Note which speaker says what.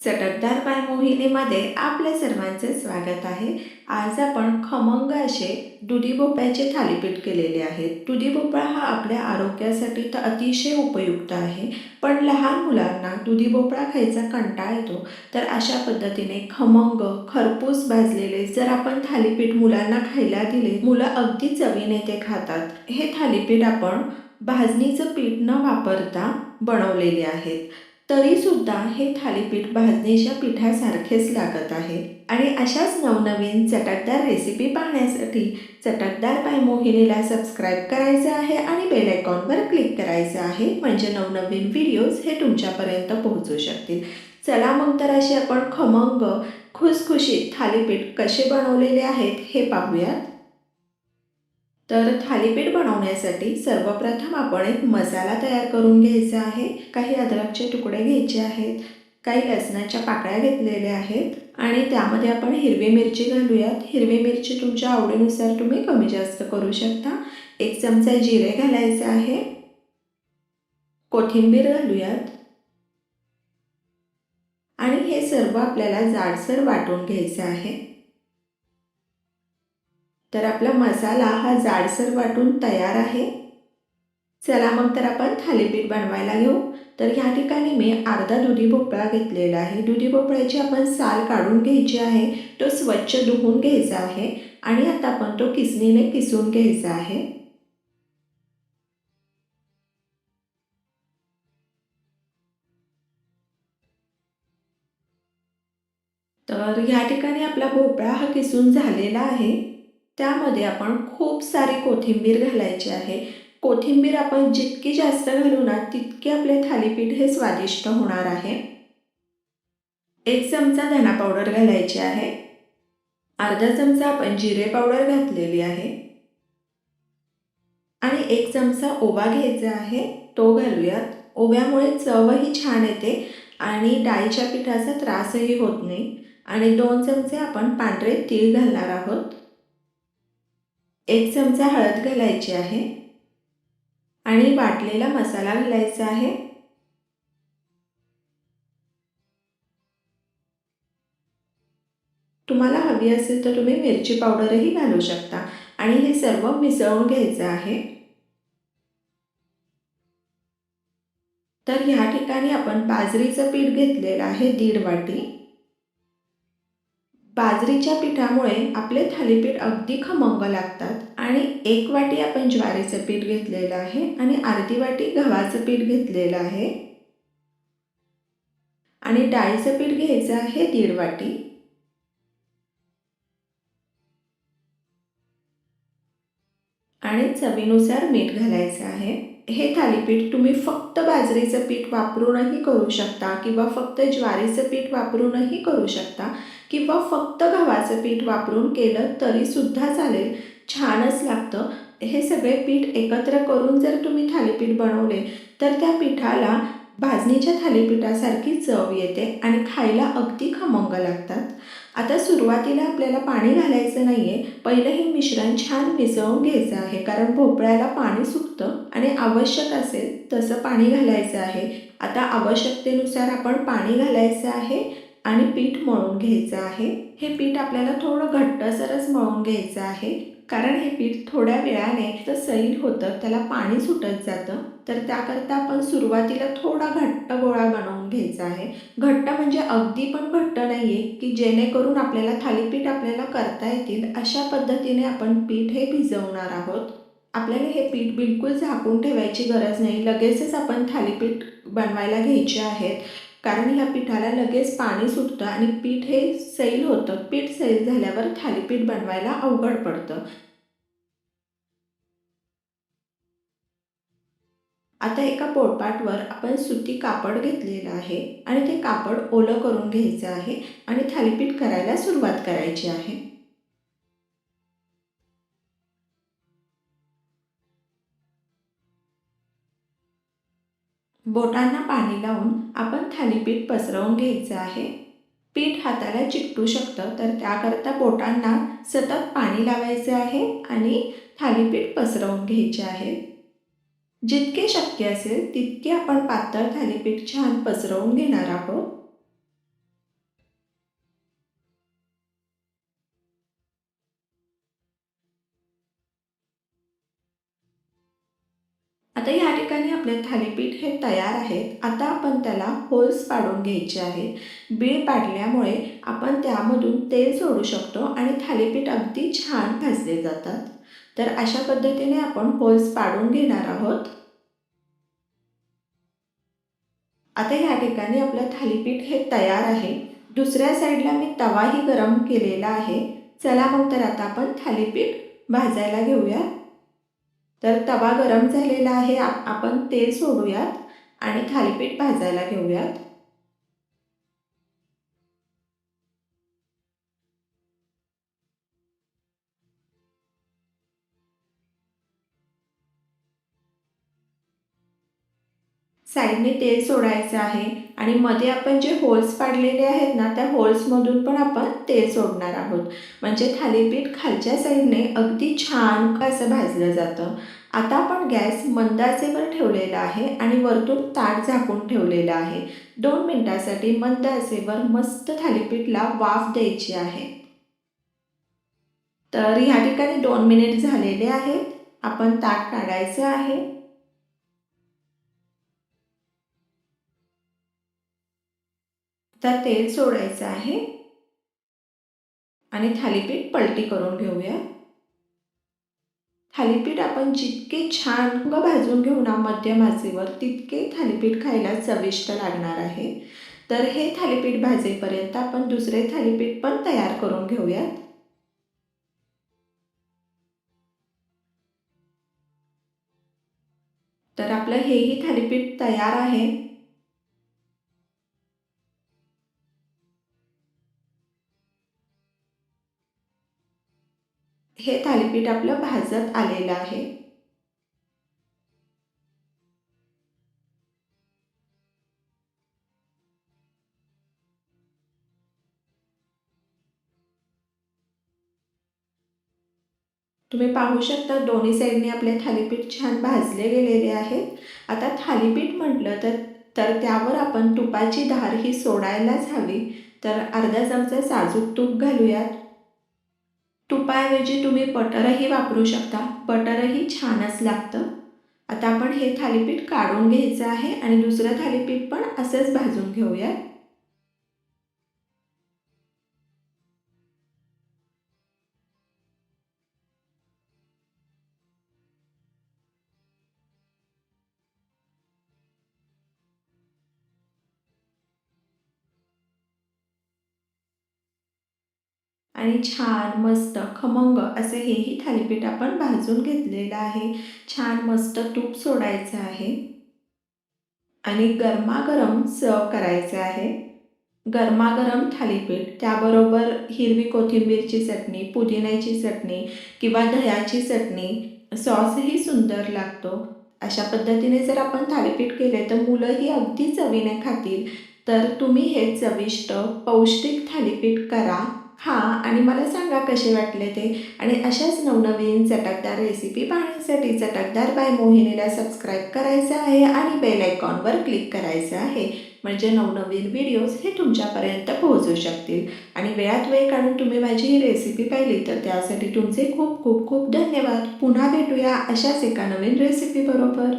Speaker 1: चटकदार बाय मोहिनीमध्ये आपल्या सर्वांचे स्वागत आहे. आज आपण खमंग असे दुधी भोपळ्याचे थालीपीठ केलेले आहेत दुधी भोपळा हा आपल्या आरोग्यासाठी तर अतिशय उपयुक्त आहे पण लहान मुलांना दुधी भोपळा खायचा कंटाळा येतो. तर अशा पद्धतीने खमंग खरपूस भाजलेले जर आपण थालीपीठ मुलांना खायला दिले मुलं अगदी चवीने ते खातात. हे थालीपीठ आपण भाजणीचं पीठ न वापरता बनवलेले आहेत. तरीसुद्धा हे थालीपीठ भाजणीच्या पिठासारखेच लागत आहे. आणि अशाच नवनवीन चटकदार रेसिपी पाहण्यासाठी चटकदार बाय मोहिनीला सबस्क्राईब करायचं आहे आणि बेल आयकॉनवर क्लिक करायचं आहे. म्हणजे नवनवीन व्हिडिओज हे तुमच्यापर्यंत पोहोचू शकतील. चला मग तर असे आपण खमंग खुसखुशीत थालीपीठ कसे बनवलेले आहेत हे पाहूयात. तर थालीपीठ बनवण्यासाठी सर्वप्रथम आपण एक मसाला तयार करून घ्यायचा आहे. काही अद्रकचे तुकडे घ्यायचे आहेत. काही लसणाच्या पाकळ्या घेतलेल्या आहेत. आणि त्यामध्ये आपण हिरवी मिरची घालूयात. हिरवी मिरची तुमच्या आवडीनुसार तुम्ही कमी जास्त करू शकता. एक चमचा जिरे घालायचे आहे. कोथिंबीर घालूयात. आणि हे सर्व आपल्याला जाडसर वाटून घ्यायचं आहे. तर आपला मसाला हा जाडसर वाटून तयार आहे. चला मग तर आपण थालीपीठ बनवायला घेऊ. तर ह्या ठिकाणी मी अर्धा दुधी भोपळा घेतलेला आहे. दुधी भोपळ्याची आपण साल काढून घ्यायची आहे. तो स्वच्छ धुवून घ्यायचा आहे आणि आता आपण तो किसणीने किसून घ्यायचा आहे. तर ह्या ठिकाणी आपला भोपळा हा किसून झालेला आहे. त्यामध्ये आपण खूप सारी कोथिंबीर घालायची आहे. कोथिंबीर आपण जितकी जास्त घालू ना तितके आपले थालीपीठ हे स्वादिष्ट होणार आहे. एक चमचा धना पावडर घालायची आहे. अर्धा चमचा आपण जिरे पावडर घातलेली आहे. आणि एक चमचा ओवा घ्यायचा आहे तो घालूयात. ओव्यामुळे चवही छान येते आणि डाळीच्या पिठाचा त्रासही होत नाही. आणि दोन चमचे आपण पांढरे तीळ घालणार आहोत. एक चमचा हळद घालायची आहे आणि वाटलेला मसाला घालायचा आहे. तुम्हाला हवी असेल तर तुम्ही मिरची पावडरही घालू शकता आणि हे सर्व मिसळून घ्यायचं आहे. तर ह्या ठिकाणी आपण बाजरीचं पीठ घेतलेलं आहे दीड वाटी. बाजरीच्या पिठामुळे आपले थालीपीठ अगदी खमंग लागतात. आणि एक वाटी आपण ज्वारीचं पीठ घेतलेलं आहे आणि अर्धी वाटी गव्हाचं पीठ घेतलेलं आहे. आणि डाळीचं पीठ घ्यायचं आहे दीड वाटी. आणि चवीनुसार मीठ घालायचं आहे. हे थालीपीठ तुम्ही फक्त बाजरीचं पीठ वापरूनही करू शकता किंवा फक्त ज्वारीचं पीठ वापरूनही करू शकता. किंवा फक्त गव्हाचं पीठ वापरून केलं तरीसुद्धा चालेल. छानच लागतं. हे सगळे पीठ एकत्र करून जर तुम्ही थालीपीठ बनवले तर त्या पिठाला भाजणीच्या थालीपीठासारखी चव येते आणि खायला अगदी खमंग लागतात. आता सुरुवातीला आपल्याला पाणी घालायचं नाही आहे पहिलं हे मिश्रण छान मिसळून घ्यायचं आहे कारण भोपळ्याला पाणी सुकतं आणि आवश्यक असेल तसं पाणी घालायचं आहे. आता आवश्यकतेनुसार आपण पाणी घालायचं आहे. आणि पीठ मळून घ्यायचं आहे. हे पीठ आपल्याला थोडं घट्टसरच मळून घ्यायचं आहे. कारण हे पीठ थोड्या वेळाने तर सैल होतं त्याला पाणी सुटत जातं. तर त्याकरता आपण सुरुवातीला थोडा घट्ट गोळा बनवून घ्यायचा आहे. घट्ट म्हणजे अगदी पण घट्ट नाही आहे की जेणेकरून आपल्याला थालीपीठ आपल्याला करता येतील अशा पद्धतीने आपण पीठ हे भिजवणार आहोत. आपल्याला हे पीठ बिलकुल झाकून ठेवायची गरज नाही. लगेचच आपण थालीपीठ बनवायला घ्यायचे आहेत. कारण ह्या पिठाला लगेच पाणी सुटतं आणि पीठ हे सैल होतं. पीठ सैल झाल्यावर थालीपीठ बनवायला अवघड पडतं. आता एका पोळपाटवर आपण सुती कापड घेतलेलं आहे आणि ते कापड ओलं करून घ्यायचं आहे आणि थालीपीठ करायला सुरुवात करायची आहे. बोटांना पाणी लावून आपण थालीपीठ पसरवून घ्यायचं आहे. पीठ हाताला चिकटू शकतं तर त्याकरता बोटांना सतत पाणी लावायचं आहे आणि थालीपीठ पसरवून घ्यायचे आहे. जितके शक्य असेल तितके आपण पातळ थालीपीठ छान पसरवून घेणार आहोत. आता या ठिकाणी आपले थालीपीठ हे तयार आहेत आता आपण त्याला होल्स पाडून घ्यायचे आहेत बीळ पाडल्यामुळे आपण त्यामधून तेल सोडू शकतो आणि थालीपीठ अगदी छान भाजले जातात. तर अशा पद्धतीने आपण होल्स पाडून घेणार आहोत. आता या ठिकाणी आपलं थालीपीठ हे तयार आहे. दुसऱ्या साईडला मी तवाही गरम केलेला आहे. चला मग तर आता आपण थालीपीठ भाजायला घेऊया तर तवा गरम झालेला आहे आपण तेल सोडूयात आणि थालीपीठ भाजायला घेऊयात. साईडने तेल सोडायचं आहे आणि मध्ये आपण जे होल्स पाडलेले आहेत ना त्या होल्समधून पण आपण तेल सोडणार आहोत. म्हणजे थालीपीठ खालच्या साईडने अगदी छान असं भाजलं जातं. आता आपण गॅस मंदाचेवर ठेवलेला आहे आणि वरतून ताट झाकून ठेवलेलं आहे. दोन मिनटासाठी मंदाचेवर मस्त थालीपीठला वाफ द्यायची आहे. तर ह्या ठिकाणी दोन मिनिट झालेले आहेत. आपण ताट काढायचं आहे. आता तेल सोडायचं आहे. आणि थालीपीठ पलटी करून घेऊया. थालीपीठ आपण जितके छान भाजून घेऊ ना मध्यम आचेवर तितके थालीपीठ खायला चविष्ट लागणार आहे. तर हे थालीपीठ भाजेपर्यंत आपण दुसरे थालीपीठ पण तयार करून घेऊयात. तर आपलं हेही थालीपीठ तयार आहे. हे थालीपीठ आपलं भाजत आलेलं आहे. तुम्ही पाहू शकता दोन्ही साईडने आपले थालीपीठ छान भाजले गेलेले आहेत आता थालीपीठ म्हटलं तर तर त्यावर आपण तुपाची धार ही सोडायलाच हवी. तर अर्धा चमचा साजूक तूप घालूयात. तुपाऐवजी तुम्ही बटरही वापरू शकता. बटरही छानच लागतं. आता आपण हे थालीपीठ काढून घ्यायचं आहे आणि दुसरं थालीपीठ पण असंच भाजून घेऊयात. आणि छान मस्त खमंग असं हेही थालीपीठ आपण भाजून घेतलेलं आहे. छान मस्त तूप सोडायचं आहे. आणि गरमागरम सर्व करायचं आहे. गरमागरम थालीपीठ त्याबरोबर हिरवी कोथिंबीरची चटणी पुदिन्याची चटणी किंवा दह्याची चटणी सॉसही सुंदर लागतो. अशा पद्धतीने जर आपण थालीपीठ केले तर मुलंही अगदी चवीने खातील. तर तुम्ही हे चविष्ट पौष्टिक थालीपीठ करा. हां आणि मला सांगा कसे वाटले ते? आणि अशाच नवनवीन चटकदार रेसिपी पाहण्यासाठी चटकदार बाय मोहिनीला सबस्क्राईब करायचं आहे आणि बेल आयकॉनवर क्लिक करायचं आहे. म्हणजे नवनवीन व्हिडिओज हे तुमच्यापर्यंत पोहोचू शकतील. आणि वेळात वेळ काढून तुम्ही माझी ही रेसिपी पाहिली तर त्यासाठी तुमचे खूप खूप खूप धन्यवाद. पुन्हा भेटूया अशाच एका नवीन रेसिपीबरोबर